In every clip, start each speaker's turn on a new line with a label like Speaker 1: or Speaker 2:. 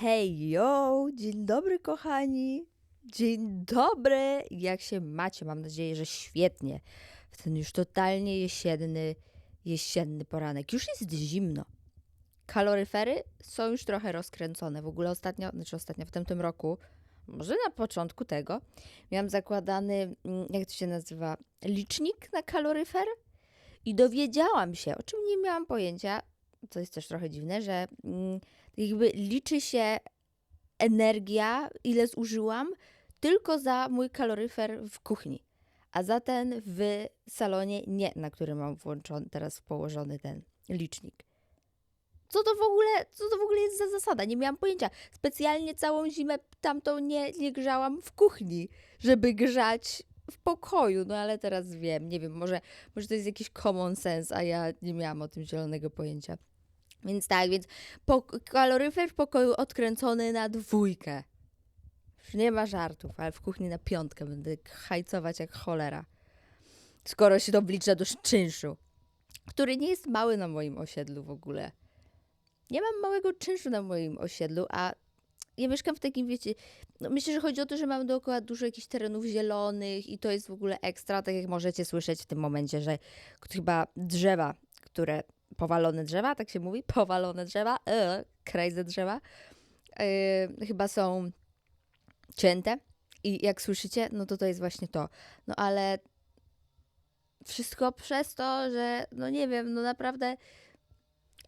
Speaker 1: Hej, yo! Dzień dobry, kochani! Dzień dobry! Jak się macie? Mam nadzieję, że świetnie. W ten już totalnie jesienny, jesienny poranek. Już jest zimno. Kaloryfery są już trochę rozkręcone. W ogóle ostatnio, znaczy ostatnio, w tamtym roku, może na początku tego, miałam zakładany, mm, jak to się nazywa, licznik na kaloryfer i dowiedziałam się, o czym nie miałam pojęcia, to jest też trochę dziwne, że mm, jakby liczy się energia, ile zużyłam, tylko za mój kaloryfer w kuchni. A za ten w salonie nie, na którym mam włączony, teraz położony ten licznik. Co to w ogóle, co to w ogóle jest za zasada? Nie miałam pojęcia. Specjalnie całą zimę tamtą nie, nie grzałam w kuchni, żeby grzać w pokoju. No ale teraz wiem, nie wiem, może, może to jest jakiś common sense, a ja nie miałam o tym zielonego pojęcia. Więc tak, więc po, kaloryfer w pokoju odkręcony na dwójkę. Już nie ma żartów, ale w kuchni na piątkę będę hajcować jak cholera. Skoro się to wlicza do czynszu, który nie jest mały na moim osiedlu w ogóle. Nie mam małego czynszu na moim osiedlu, a ja mieszkam w takim, wiecie, no myślę, że chodzi o to, że mam dookoła dużo jakichś terenów zielonych i to jest w ogóle ekstra, tak jak możecie słyszeć w tym momencie, że chyba drzewa, które powalone drzewa, tak się mówi, powalone drzewa, e, crazy drzewa, e, chyba są cięte i jak słyszycie, no to to jest właśnie to. No ale wszystko przez to, że no nie wiem, no naprawdę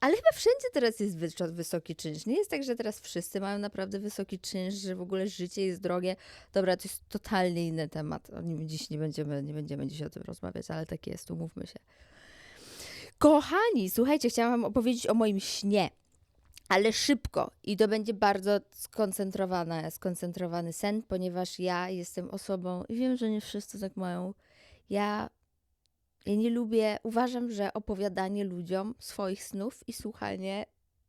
Speaker 1: ale chyba wszędzie teraz jest wys- wysoki czynsz. Nie jest tak, że teraz wszyscy mają naprawdę wysoki czynsz, że w ogóle życie jest drogie. Dobra, to jest totalnie inny temat. Dziś nie będziemy, nie będziemy dziś o tym rozmawiać, ale tak jest, umówmy się. Kochani, słuchajcie, chciałam wam opowiedzieć o moim śnie, ale szybko i to będzie bardzo skoncentrowane, skoncentrowany sen, ponieważ ja jestem osobą i wiem, że nie wszyscy tak mają. Ja, ja nie lubię, uważam, że opowiadanie ludziom swoich snów i słuchanie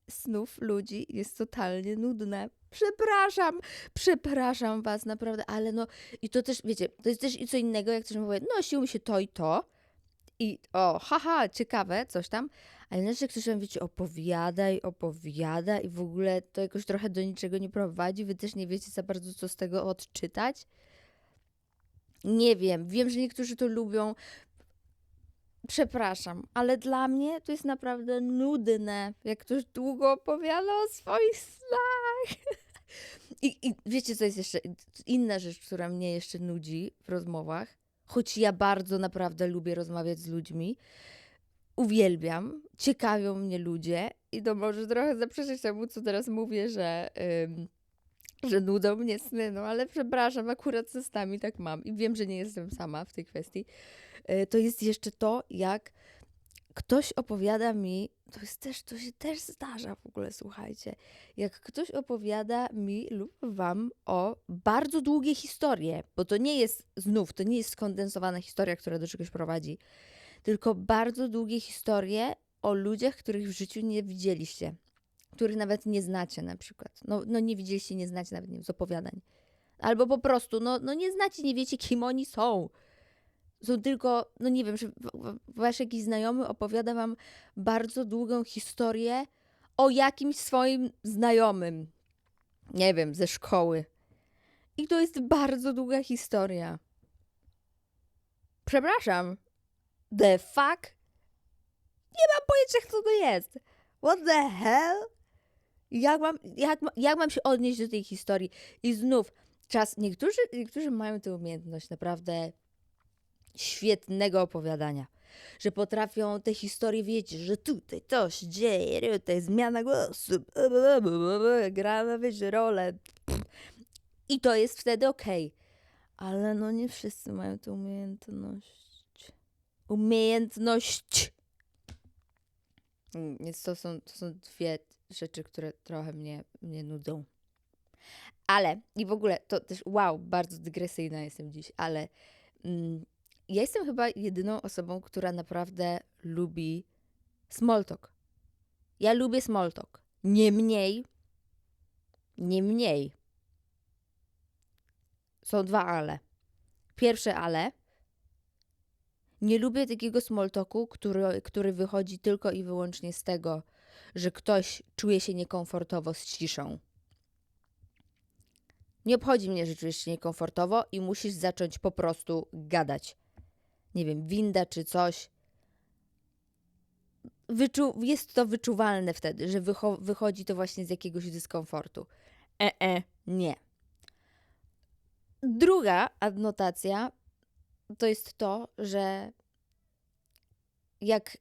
Speaker 1: snów ludzi jest totalnie nudne. Przepraszam, przepraszam was naprawdę, ale no i to też, wiecie, to jest też i co innego, jak ktoś mówi, no sił mi się to i to, i o, haha, ciekawe, coś tam. Ale inaczej ktoś wam, wiecie, opowiada i opowiada i w ogóle to jakoś trochę do niczego nie prowadzi. Wy też nie wiecie za bardzo, co z tego odczytać. Nie wiem, wiem, że niektórzy to lubią. Przepraszam, ale dla mnie to jest naprawdę nudne, jak ktoś długo opowiada o swoich snach. I, I wiecie, co jest jeszcze inna rzecz, która mnie jeszcze nudzi w rozmowach? Choć ja bardzo naprawdę lubię rozmawiać z ludźmi. Uwielbiam, ciekawią mnie ludzie i to może trochę zaprzeczyć temu, co teraz mówię, że, że nudzą mnie sny, no ale przepraszam, akurat ze snami tak mam i wiem, że nie jestem sama w tej kwestii. Yy, to jest jeszcze to, jak ktoś opowiada mi, to jest też, to się też zdarza w ogóle, słuchajcie, jak ktoś opowiada mi lub wam o bardzo długie historie, bo to nie jest, znów, to nie jest skondensowana historia, która do czegoś prowadzi, tylko bardzo długie historie o ludziach, których w życiu nie widzieliście, których nawet nie znacie na przykład. No, no nie widzieliście, nie znacie nawet nie wiem, z opowiadań. Albo po prostu, no, no nie znacie, nie wiecie, kim oni są są tylko, no nie wiem, że wasz jakiś znajomy opowiada wam bardzo długą historię o jakimś swoim znajomym. Nie wiem, ze szkoły. I to jest bardzo długa historia. Przepraszam. The fuck? Nie mam pojęcia, kto to jest. What the hell? Jak mam, jak, jak mam się odnieść do tej historii? I znów, czas, niektórzy, niektórzy mają tę umiejętność naprawdę świetnego opowiadania. Że potrafią te historie wiedzieć, że tutaj to się dzieje, tutaj zmiana głosu, gramy, wiecie, rolę. I to jest wtedy okej. Okay. Ale no nie wszyscy mają tę umiejętność. Umiejętność. Więc to są, to są dwie rzeczy, które trochę mnie, mnie nudzą. Ale, i w ogóle to też, wow, bardzo dygresyjna jestem dziś, ale mm, ja jestem chyba jedyną osobą, która naprawdę lubi small talk. Ja lubię small talk. Nie mniej, nie mniej. Są dwa ale. Pierwsze ale. Nie lubię takiego small talku, który, który wychodzi tylko i wyłącznie z tego, że ktoś czuje się niekomfortowo z ciszą. Nie obchodzi mnie, że czujesz się niekomfortowo i musisz zacząć po prostu gadać. Nie wiem, winda czy coś. Wyczu- jest to wyczuwalne wtedy, że wycho- wychodzi to właśnie z jakiegoś dyskomfortu. E, e, nie. Druga adnotacja to jest to, że jak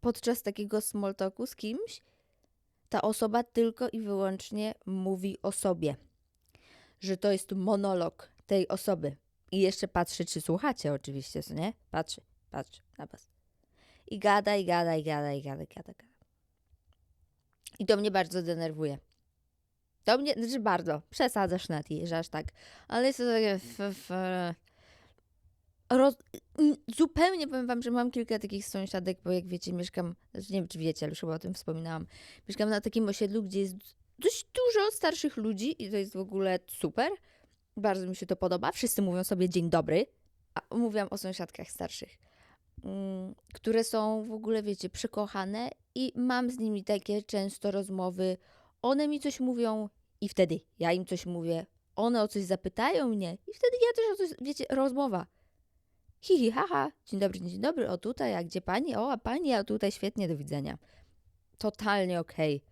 Speaker 1: podczas takiego small talku z kimś, ta osoba tylko i wyłącznie mówi o sobie. Że to jest monolog tej osoby. I jeszcze patrzy, czy słuchacie oczywiście, co nie? Patrzy, patrzy na was. I gada, i gada, i gada, i gada, i gada. I to mnie bardzo denerwuje. To mnie, znaczy bardzo, przesadzasz na ty, że aż tak. Ale jest to takie... F, f, roz, zupełnie powiem wam, że mam kilka takich sąsiadek, bo jak wiecie, mieszkam, znaczy nie wiem, czy wiecie, ale już chyba o tym wspominałam. Mieszkam na takim osiedlu, gdzie jest dość dużo starszych ludzi i to jest w ogóle super. Bardzo mi się to podoba. Wszyscy mówią sobie dzień dobry. A mówiłam o sąsiadkach starszych, mm, które są w ogóle, wiecie, przekochane i mam z nimi takie często rozmowy. One mi coś mówią i wtedy ja im coś mówię. One o coś zapytają mnie i wtedy ja też o coś, wiecie, rozmowa. Hi, hi, haha, dzień dobry, dzień dobry, o tutaj, a gdzie pani? O, a pani, a tutaj, świetnie, do widzenia. Totalnie okej.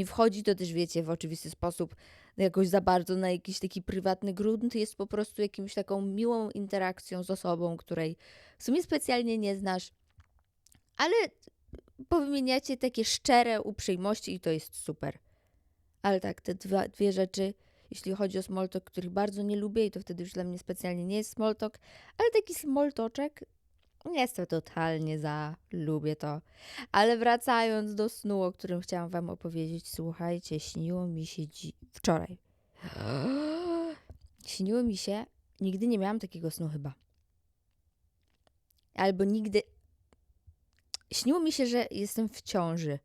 Speaker 1: Nie wchodzi to też, wiecie, w oczywisty sposób jakoś za bardzo na jakiś taki prywatny grunt, jest po prostu jakimś taką miłą interakcją z osobą, której w sumie specjalnie nie znasz, ale powymieniacie takie szczere uprzejmości i to jest super. Ale tak, te dwa, dwie rzeczy, jeśli chodzi o small talk, których bardzo nie lubię i to wtedy już dla mnie specjalnie nie jest small talk, ale taki small talczek jest to totalnie za, lubię to. Ale wracając do snu, o którym chciałam wam opowiedzieć, słuchajcie, śniło mi się dzi- wczoraj. Śniło mi się, nigdy nie miałam takiego snu chyba. Albo nigdy. Śniło mi się, że jestem w ciąży.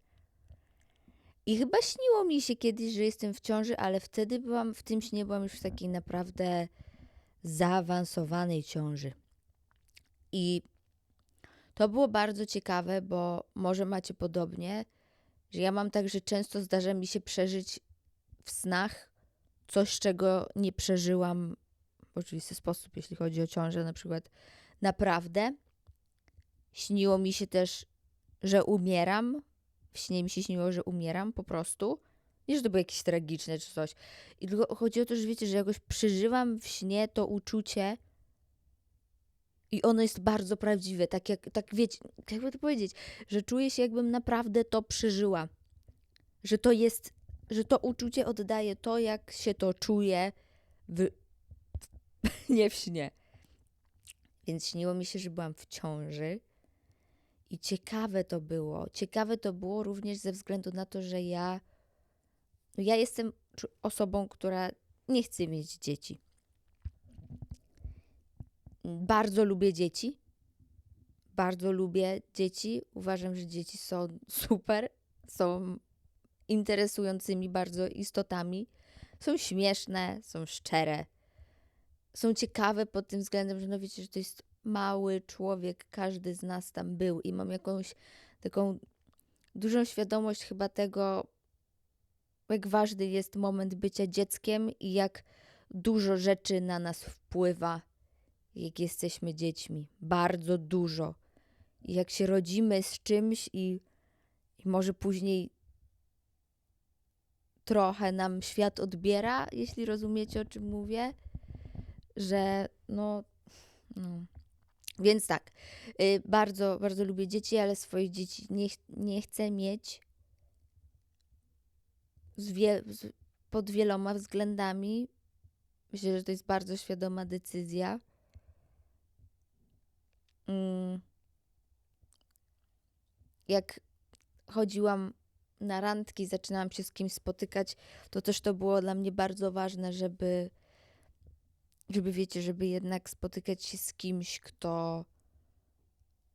Speaker 1: I chyba śniło mi się kiedyś, że jestem w ciąży, ale wtedy byłam, w tym śnie byłam już w takiej naprawdę zaawansowanej ciąży. I to było bardzo ciekawe, bo może macie podobnie, że ja mam tak, że często zdarza mi się przeżyć w snach coś, czego nie przeżyłam w oczywisty sposób, jeśli chodzi o ciążę, na przykład naprawdę. Śniło mi się też, że umieram. W śnie mi się śniło, że umieram po prostu. Nie, że to było jakieś tragiczne czy coś. I tylko chodzi o to, że wiecie, że jakoś przeżywam w śnie to uczucie, i ono jest bardzo prawdziwe, tak jak, tak wiecie, jakby to powiedzieć, że czuję się jakbym naprawdę to przeżyła. Że to jest, że to uczucie oddaje to, jak się to czuje w, nie w śnie. Więc śniło mi się, że byłam w ciąży i ciekawe to było. Ciekawe to było również ze względu na to, że ja, no ja jestem osobą, która nie chce mieć dzieci. Bardzo lubię dzieci. Bardzo lubię dzieci. Uważam, że dzieci są super. Są interesującymi bardzo istotami. Są śmieszne, są szczere. Są ciekawe pod tym względem, że no wiecie, że to jest mały człowiek. Każdy z nas tam był i mam jakąś taką dużą świadomość chyba tego, jak ważny jest moment bycia dzieckiem i jak dużo rzeczy na nas wpływa jak jesteśmy dziećmi. Bardzo dużo. I jak się rodzimy z czymś i, i może później trochę nam świat odbiera, jeśli rozumiecie o czym mówię, że no. no. Więc tak, y, bardzo, bardzo lubię dzieci, ale swoich dzieci nie, nie chcę mieć wie, pod wieloma względami. Myślę, że to jest bardzo świadoma decyzja. Mm. Jak chodziłam na randki, zaczynałam się z kimś spotykać, to też to było dla mnie bardzo ważne, żeby, żeby wiecie, żeby jednak spotykać się z kimś, kto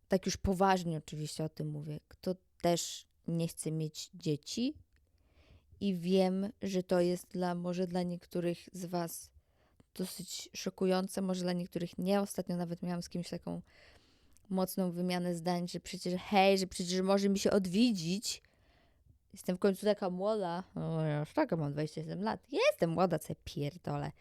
Speaker 1: tak już poważnie oczywiście o tym mówię, kto też nie chce mieć dzieci. I wiem, że to jest dla może dla niektórych z Was dosyć szokujące, może dla niektórych nie. Ostatnio nawet miałam z kimś taką mocną wymianę zdań, że przecież hej, że przecież może mi się odwiedzić, Jestem w końcu taka młoda. No, ja już taka mam 27 lat. Jestem młoda, co pierdolę.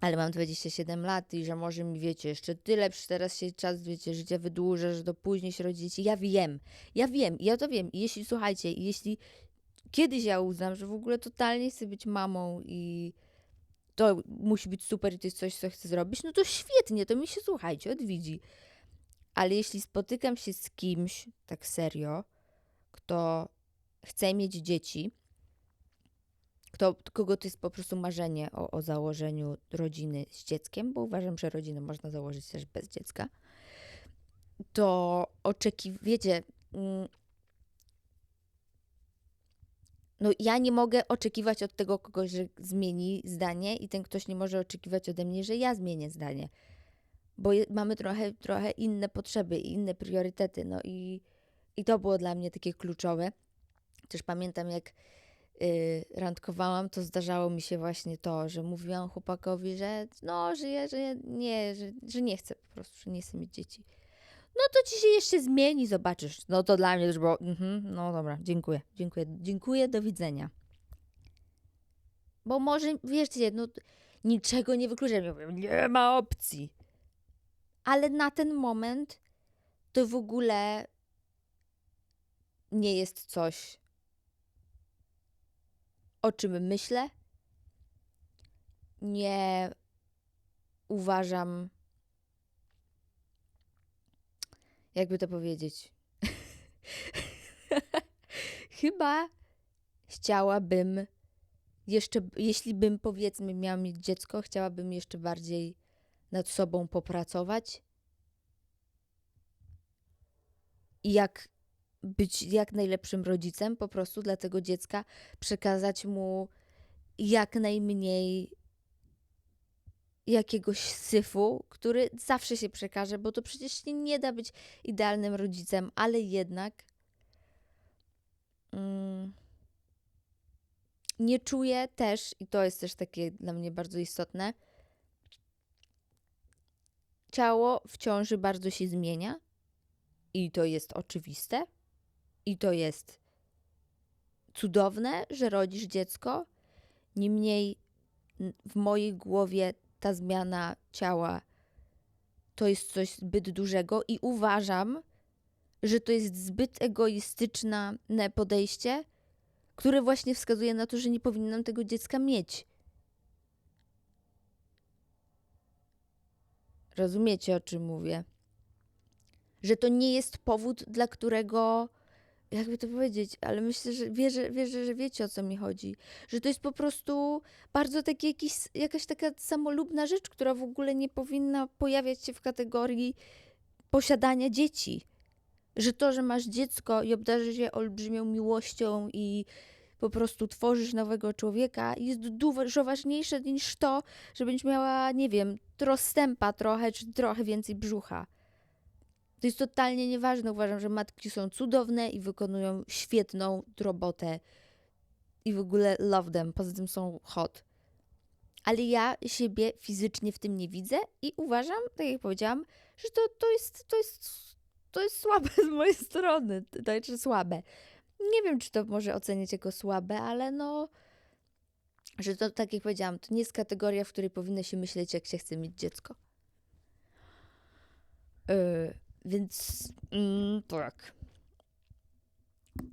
Speaker 1: Ale mam 27 lat i że może mi, wiecie, jeszcze tyle, przecież teraz się czas, wiecie, życia wydłuża, że do później się rodzi dzieci. Ja wiem, ja wiem, ja to wiem. I jeśli, słuchajcie, jeśli kiedyś ja uznam, że w ogóle totalnie chcę być mamą i to musi być super i to jest coś, co chcę zrobić, no to świetnie, to mi się, słuchajcie, odwiedzi. Ale jeśli spotykam się z kimś, tak serio, kto chce mieć dzieci, kto, kogo to jest po prostu marzenie o, o założeniu rodziny z dzieckiem, bo uważam, że rodzinę można założyć też bez dziecka, to oczeki, wiecie, mm, no ja nie mogę oczekiwać od tego kogoś, że zmieni zdanie i ten ktoś nie może oczekiwać ode mnie, że ja zmienię zdanie. Bo je, mamy trochę, trochę inne potrzeby i inne priorytety. No i, i to było dla mnie takie kluczowe. Też pamiętam, jak y, randkowałam, to zdarzało mi się właśnie to, że mówiłam chłopakowi, że no, że, ja, że nie, że, że nie chcę po prostu, że nie chcę mieć dzieci. No to ci się jeszcze zmieni, zobaczysz. No to dla mnie już było, mhm, no dobra, dziękuję, dziękuję, dziękuję, do widzenia. Bo może, wiecie, no niczego nie wykluczam. Ja nie ma opcji. Ale na ten moment to w ogóle nie jest coś, o czym myślę. Nie uważam, jakby to powiedzieć. Chyba chciałabym jeszcze, jeśli bym powiedzmy miała mieć dziecko, chciałabym jeszcze bardziej nad sobą popracować. I jak być jak najlepszym rodzicem po prostu dla tego dziecka, przekazać mu jak najmniej jakiegoś syfu, który zawsze się przekaże, bo to przecież się nie da być idealnym rodzicem, ale jednak mm, nie czuję też, i to jest też takie dla mnie bardzo istotne, ciało w ciąży bardzo się zmienia i to jest oczywiste i to jest cudowne, że rodzisz dziecko. Niemniej w mojej głowie ta zmiana ciała to jest coś zbyt dużego i uważam, że to jest zbyt egoistyczne podejście, które właśnie wskazuje na to, że nie powinnam tego dziecka mieć. Rozumiecie, o czym mówię? Że to nie jest powód, dla którego jakby to powiedzieć, ale myślę, że wierzę, wierzę, że wiecie o co mi chodzi. Że to jest po prostu bardzo taki jakiś, jakaś taka samolubna rzecz, która w ogóle nie powinna pojawiać się w kategorii posiadania dzieci. Że to, że masz dziecko i obdarzysz je olbrzymią miłością i po prostu tworzysz nowego człowieka, jest dużo ważniejsze niż to, że będziesz miała, nie wiem, trostępa trochę, czy trochę więcej brzucha. To jest totalnie nieważne. Uważam, że matki są cudowne i wykonują świetną robotę. I w ogóle love them. Poza tym są hot. Ale ja siebie fizycznie w tym nie widzę i uważam, tak jak powiedziałam, że to, to, jest, to, jest, to jest słabe z mojej strony. Znaczy słabe. Nie wiem, czy to może oceniać jako słabe, ale no, że to, tak jak powiedziałam, to nie jest kategoria, w której powinno się myśleć, jak się chce mieć dziecko. Yy. Więc mm, tak.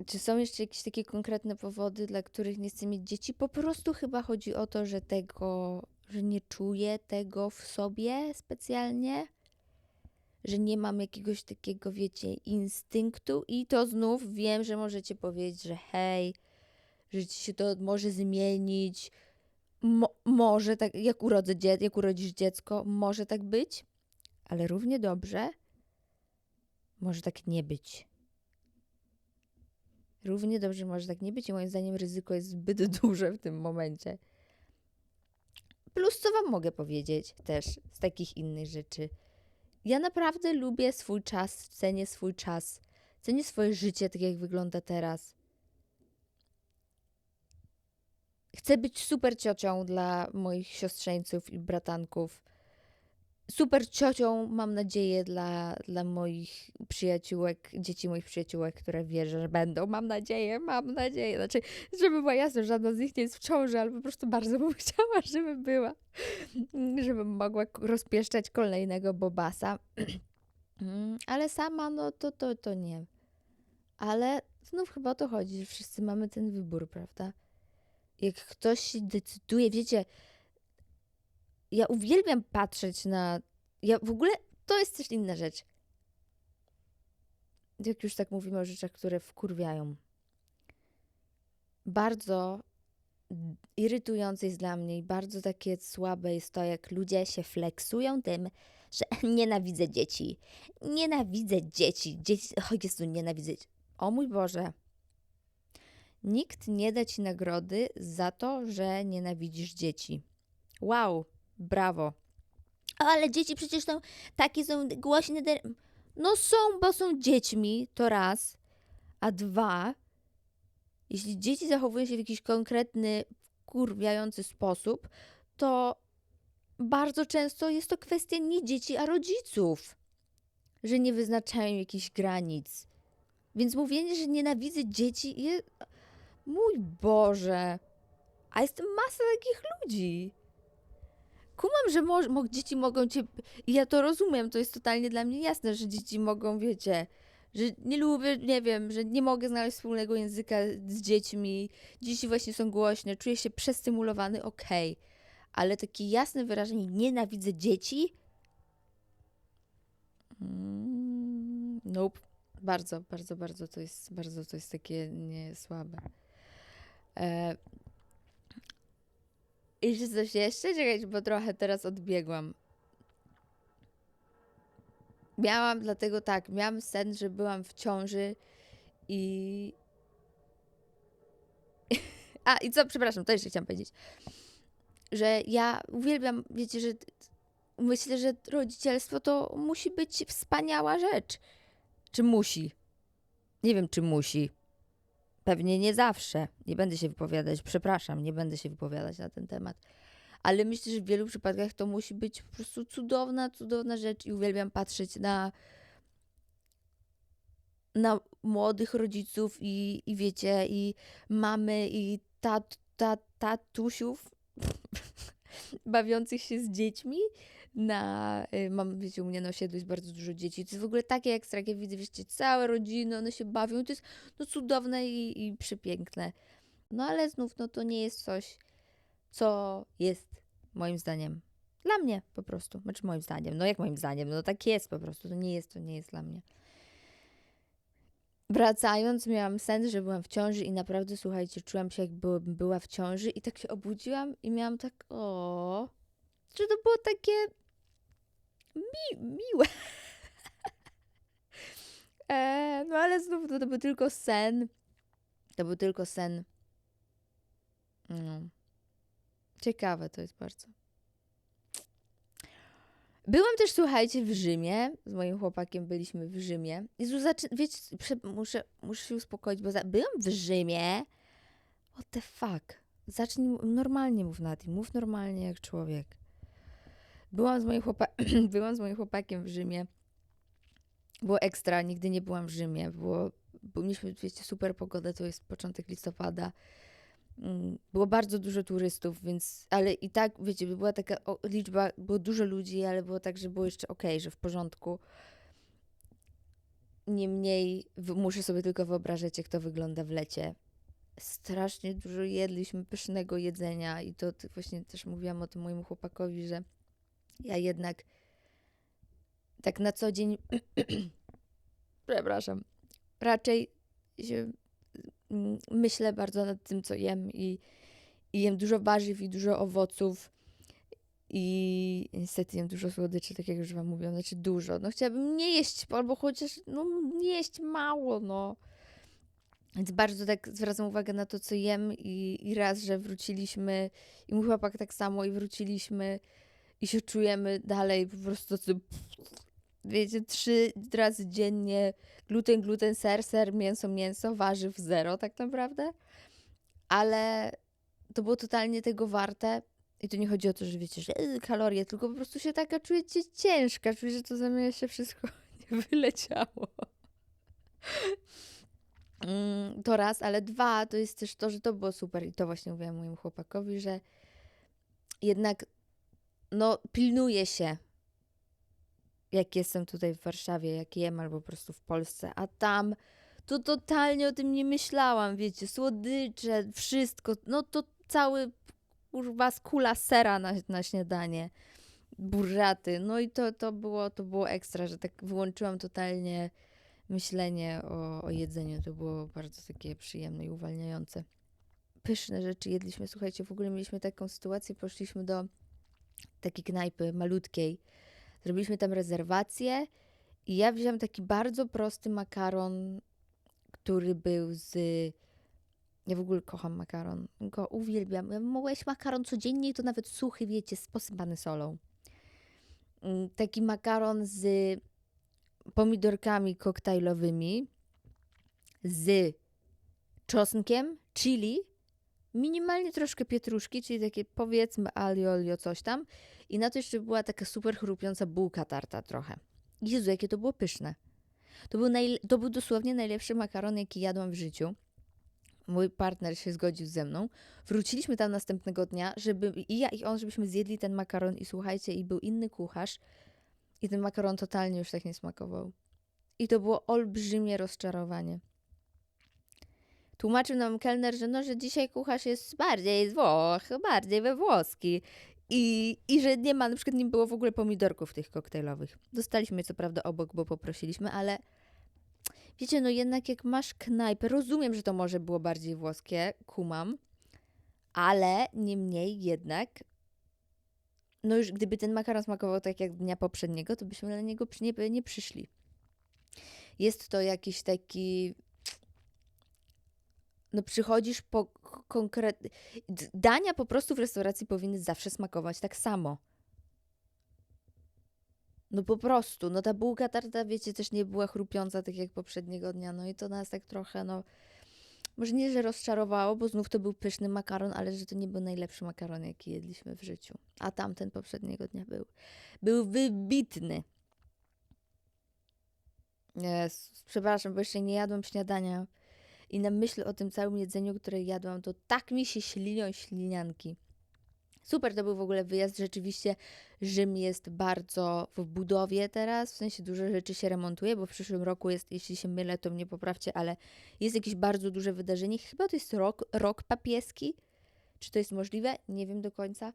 Speaker 1: Czy są jeszcze jakieś takie konkretne powody, dla których nie chcę mieć dzieci? Po prostu chyba chodzi o to, że tego, że nie czuję tego w sobie specjalnie, że nie mam jakiegoś takiego, wiecie, instynktu i to znów wiem, że możecie powiedzieć, że hej, że ci się to może zmienić, Mo może tak, jak, urodzę jak urodzisz dziecko, może tak być, ale równie dobrze może tak nie być. Równie dobrze może tak nie być i moim zdaniem ryzyko jest zbyt duże w tym momencie. Plus, co Wam mogę powiedzieć też z takich innych rzeczy. Ja naprawdę lubię swój czas, cenię swój czas, cenię swoje życie, tak jak wygląda teraz. Chcę być super ciocią dla moich siostrzeńców i bratanków. super ciocią, mam nadzieję, dla, dla moich przyjaciółek, dzieci moich przyjaciółek, które wierzę, że będą. Mam nadzieję, mam nadzieję. Znaczy, żeby była jasna, żadna z nich nie jest w ciąży, ale po prostu bardzo bym chciała, żeby była. Żebym mogła rozpieszczać kolejnego bobasa. Mm, ale sama, no to, to, to nie. Ale znów chyba o to chodzi, że wszyscy mamy ten wybór, prawda? Jak ktoś decyduje, wiecie, ja uwielbiam patrzeć na. Ja w ogóle to jest też inna rzecz. Jak już tak mówimy o rzeczach, które wkurwiają. Bardzo irytujące jest dla mnie i bardzo takie słabe jest to, jak ludzie się flexują tym, że nienawidzę dzieci. Nienawidzę dzieci. Dzieci. O Jezu, nienawidzę. O mój Boże. Nikt nie da ci nagrody za to, że nienawidzisz dzieci. Wow, brawo. Ale dzieci przecież są takie są głośne. No są, bo są dziećmi, to raz. A dwa, jeśli dzieci zachowują się w jakiś konkretny, kurwiający sposób, to bardzo często jest to kwestia nie dzieci, a rodziców, że nie wyznaczają jakichś granic. Więc mówienie, że nienawidzę dzieci jest... Mój Boże! A jest masa takich ludzi. Kumam, że mo- mo- dzieci mogą cię. Ja to rozumiem, to jest totalnie dla mnie jasne, że dzieci mogą, wiecie, że nie lubię, nie wiem, że nie mogę znaleźć wspólnego języka z dziećmi. Dzieci właśnie są głośne, czuję się przestymulowany, okej. Ale takie jasne wyrażenie nienawidzę dzieci. Mm, nope. Bardzo, bardzo, bardzo to jest, bardzo to jest takie nie słabe. E, i czy coś jeszcze? Czekajcie, bo trochę teraz odbiegłam. Miałam, dlatego tak, miałam sen, że byłam w ciąży i... A, i co, przepraszam, to jeszcze chciałam powiedzieć. Że ja uwielbiam, wiecie, że myślę, że rodzicielstwo to musi być wspaniała rzecz. Czy musi? Nie wiem, czy musi. Pewnie nie zawsze. Nie będę się wypowiadać, przepraszam, nie będę się wypowiadać na ten temat. Ale myślę, że w wielu przypadkach to musi być po prostu cudowna, cudowna rzecz i uwielbiam patrzeć na, na młodych rodziców i, i wiecie, i mamy, i tat, tat, tatusiów bawiących się z dziećmi. Na, y, mam, wiecie, u mnie na osiedlu jest bardzo dużo dzieci. To jest w ogóle takie ekstra, jak ja widzę, wiecie, całe rodziny, one się bawią. To jest no, cudowne i, i przepiękne. No ale znów, no to nie jest coś, co jest moim zdaniem dla mnie po prostu. Znaczy moim zdaniem, no jak moim zdaniem, no tak jest po prostu. To nie jest, to nie jest dla mnie. Wracając, miałam sen, że byłam w ciąży i naprawdę, słuchajcie, czułam się jakbym była w ciąży i tak się obudziłam i miałam tak, o, że to było takie mi, miłe. e, no ale znów to, to był tylko sen. To był tylko sen. No. Ciekawe to jest bardzo. Byłam też, słuchajcie, w Rzymie. Z moim chłopakiem byliśmy w Rzymie. Jezu, zaczy... wiecie, muszę, muszę się uspokoić, bo za... byłam w Rzymie. What the fuck? Zacznij normalnie mów na tym. Mów normalnie jak człowiek. Byłam z moim, chłopa... byłam z moim chłopakiem w Rzymie. Było ekstra, nigdy nie byłam w Rzymie. Było, bo mieliśmy, wiecie, super pogodę, to jest początek listopada. Mm, Było bardzo dużo turystów, więc, ale i tak, wiecie, była taka liczba, było dużo ludzi, ale było tak, że było jeszcze okej, że w porządku. Niemniej muszę sobie tylko wyobrażać, jak to wygląda w lecie. Strasznie dużo jedliśmy pysznego jedzenia i to właśnie też mówiłam o tym mojemu chłopakowi, że ja jednak tak na co dzień, przepraszam, raczej się mm, myślę bardzo nad tym, co jem i, i jem dużo warzyw i dużo owoców i niestety jem dużo słodyczy, tak jak już wam mówiłam, znaczy dużo. No chciałabym nie jeść, albo chociaż no, nie jeść mało, no. Więc bardzo tak zwracam uwagę na to, co jem i, i raz, że wróciliśmy i mój chłopak tak samo i wróciliśmy i się czujemy dalej po prostu wiecie, trzy razy dziennie gluten, gluten, ser, ser, mięso, mięso, warzyw zero tak naprawdę. Ale to było totalnie tego warte I to nie chodzi o to, że wiecie, że yy, kalorie, tylko po prostu się taka czujecie ciężka, czujecie, że to ze mnie się wszystko nie wyleciało. Mm, to raz, ale dwa, to jest też to, że to było super i to właśnie mówiłam mojemu chłopakowi, że jednak no pilnuje się jak jestem tutaj w Warszawie, jak jem albo po prostu w Polsce, a tam to totalnie o tym nie myślałam, wiecie, słodycze, wszystko, no to cały kurwa kula sera na, na śniadanie, burraty, no i to, to, było, to było ekstra, że tak wyłączyłam totalnie myślenie o, o jedzeniu, to było bardzo takie przyjemne i uwalniające. Pyszne rzeczy jedliśmy, słuchajcie, w ogóle mieliśmy taką sytuację, poszliśmy do takiej knajpy malutkiej, zrobiliśmy tam rezerwację i ja wziąłem taki bardzo prosty makaron, który był z ja w ogóle kocham makaron. Go uwielbiam. Ja mogła jeść makaron codziennie i to nawet suchy, wiecie, posypany solą. Mm, Taki makaron z pomidorkami koktajlowymi, z czosnkiem, chili, minimalnie troszkę pietruszki, czyli takie powiedzmy alio, olio, coś tam. I na to jeszcze była taka super chrupiąca bułka tarta trochę. Jezu, jakie to było pyszne. To był, to był dosłownie najlepszy makaron, jaki jadłam w życiu mój partner się zgodził ze mną. Wróciliśmy tam następnego dnia, żeby i ja i on, żebyśmy zjedli ten makaron i słuchajcie, i był inny kucharz i ten makaron totalnie już tak nie smakował. I to było olbrzymie rozczarowanie. Tłumaczył nam kelner, że no, że dzisiaj kucharz jest bardziej z Włoch, bardziej we włoski. I, I że nie ma, na przykład nie było w ogóle pomidorków tych koktajlowych. Dostaliśmy co prawda obok, bo poprosiliśmy, ale Wiecie, no jednak jak masz knajpę, rozumiem, że to może było bardziej włoskie, kumam, ale niemniej jednak, no już gdyby ten makaron smakował tak jak dnia poprzedniego, to byśmy na niego nie, nie przyszli. Jest to jakiś taki. No, przychodzisz po konkretny. Dania po prostu w restauracji powinny zawsze smakować tak samo. No po prostu, no ta bułka tarta, wiecie, też nie była chrupiąca tak jak poprzedniego dnia, no i to nas tak trochę, no, może nie, że rozczarowało, bo znów to był pyszny makaron, ale że to nie był najlepszy makaron, jaki jedliśmy w życiu. A tamten poprzedniego dnia był. Był wybitny. Jezus, przepraszam, bo jeszcze nie jadłam śniadania i na myśl o tym całym jedzeniu, które jadłam, to tak mi się ślinią ślinianki. Super to był w ogóle wyjazd. Rzeczywiście Rzym jest bardzo w budowie teraz, w sensie dużo rzeczy się remontuje, bo w przyszłym roku jest, jeśli się mylę, to mnie poprawcie, ale jest jakieś bardzo duże wydarzenie. Chyba to jest rok, rok papieski. Czy to jest możliwe? Nie wiem do końca.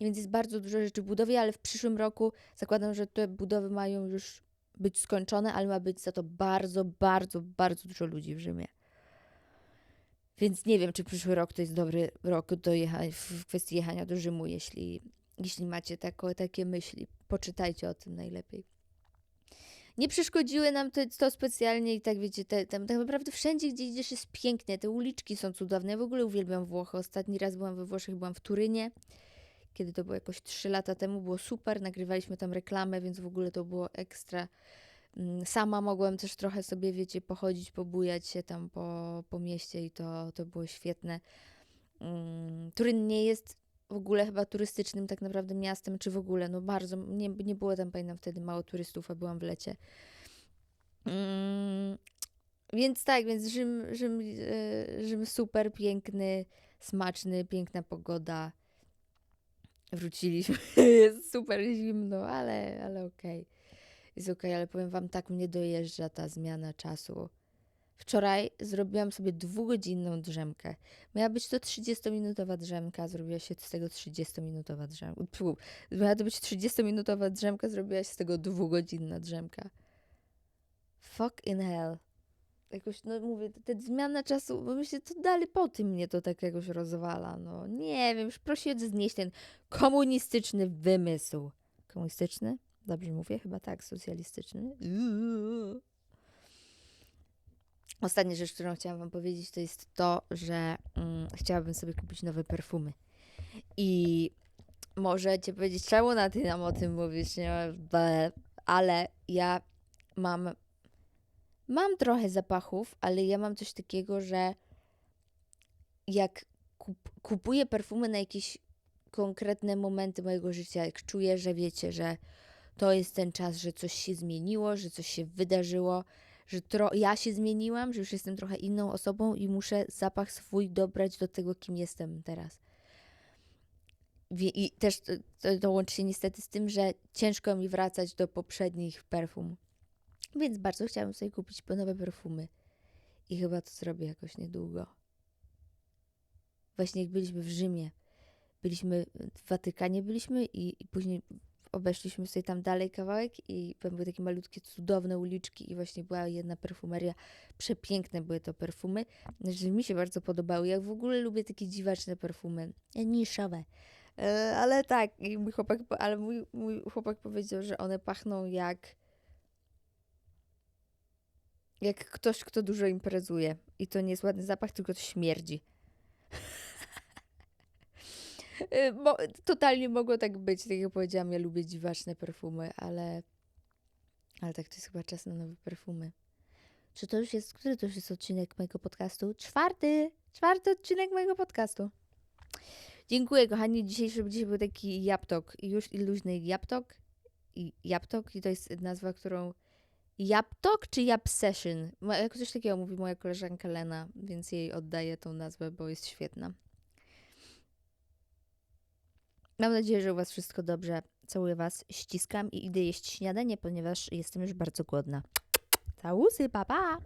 Speaker 1: Więc jest bardzo dużo rzeczy w budowie, ale w przyszłym roku zakładam, że te budowy mają już być skończone, ale ma być za to bardzo, bardzo, bardzo dużo ludzi w Rzymie. Więc nie wiem, czy przyszły rok to jest dobry rok do jecha- w kwestii jechania do Rzymu, jeśli, jeśli macie tako, takie myśli. Poczytajcie o tym najlepiej. Nie przeszkodziły nam to, to specjalnie i tak wiecie, te, tam tak naprawdę wszędzie, gdzie idziesz jest pięknie, te uliczki są cudowne. Ja w ogóle uwielbiam Włochy. Ostatni raz byłam we Włoszech, byłam w Turynie, kiedy to było jakoś 3 lata temu, było super, nagrywaliśmy tam reklamę, więc w ogóle to było ekstra. Mm, Sama mogłam też trochę sobie, wiecie, pochodzić, pobujać się tam po, po mieście i to, to było świetne. Mm, Turyn nie jest w ogóle chyba turystycznym tak naprawdę miastem, czy w ogóle, no bardzo, nie, nie było tam, pamiętam wtedy mało turystów, a byłam w lecie. Mm, Więc tak, więc Rzym, Rzym, e, Rzym super, piękny, smaczny, piękna pogoda. Wróciliśmy, jest super zimno, ale, ale okej jest okej, ale powiem wam, tak mnie dojeżdża ta zmiana czasu. Wczoraj zrobiłam sobie dwugodzinną drzemkę. Miała być to 30-minutowa drzemka, zrobiła się z tego 30-minutowa drzemka. Pfu, miała to być 30-minutowa drzemka, zrobiła się z tego dwugodzinna drzemka. Fuck in hell. Jakoś, no mówię, te zmiana czasu, bo myślę, to dalej po tym mnie to tak jakoś rozwala. No nie wiem, już prosiłem znieść ten komunistyczny wymysł. Komunistyczny? Dobrze mówię? Chyba tak, socjalistyczny. Ostatnia rzecz, którą chciałam Wam powiedzieć, to jest to, że mm, chciałabym sobie kupić nowe perfumy. I możecie powiedzieć, czemu na ty nam o tym mówisz, nie? Ale ja mam. Mam trochę zapachów, ale ja mam coś takiego, że jak kup, kupuję perfumy na jakieś konkretne momenty mojego życia, jak czuję, że wiecie, że to jest ten czas, że coś się zmieniło, że coś się wydarzyło, że tro- ja się zmieniłam, że już jestem trochę inną osobą i muszę zapach swój dobrać do tego, kim jestem teraz. I też to, to, łączy się niestety z tym, że ciężko mi wracać do poprzednich perfum. Więc bardzo chciałam sobie kupić nowe perfumy. I chyba to zrobię jakoś niedługo. Właśnie jak byliśmy w Rzymie, byliśmy w Watykanie byliśmy i, i później obeszliśmy sobie tam dalej kawałek i były takie malutkie, cudowne uliczki i właśnie była jedna perfumeria. Przepiękne były to perfumy, że mi się bardzo podobały. Ja w ogóle lubię takie dziwaczne perfumy, e, niszowe. E, Ale tak, i mój chłopak, ale mój, mój chłopak powiedział, że one pachną jak jak ktoś, kto dużo imprezuje. I to nie jest ładny zapach, tylko to śmierdzi. Y, Mo- totalnie mogło tak być. Tak jak powiedziałam, ja lubię dziwaczne perfumy, ale ale tak to jest chyba czas na nowe perfumy. Czy to już jest, który to już jest odcinek mojego podcastu? Czwarty! Czwarty odcinek mojego podcastu. Dziękuję, kochani. Dzisiejszy dzisiaj był taki japtok. Już i luźny japtok. I japtok. I to jest nazwa, którą... Japtok czy Japsession? Coś takiego mówi moja koleżanka Lena, więc jej oddaję tą nazwę, bo jest świetna. Mam nadzieję, że u Was wszystko dobrze. Całuję Was, ściskam i idę jeść śniadanie, ponieważ jestem już bardzo głodna. Całusy, pa pa!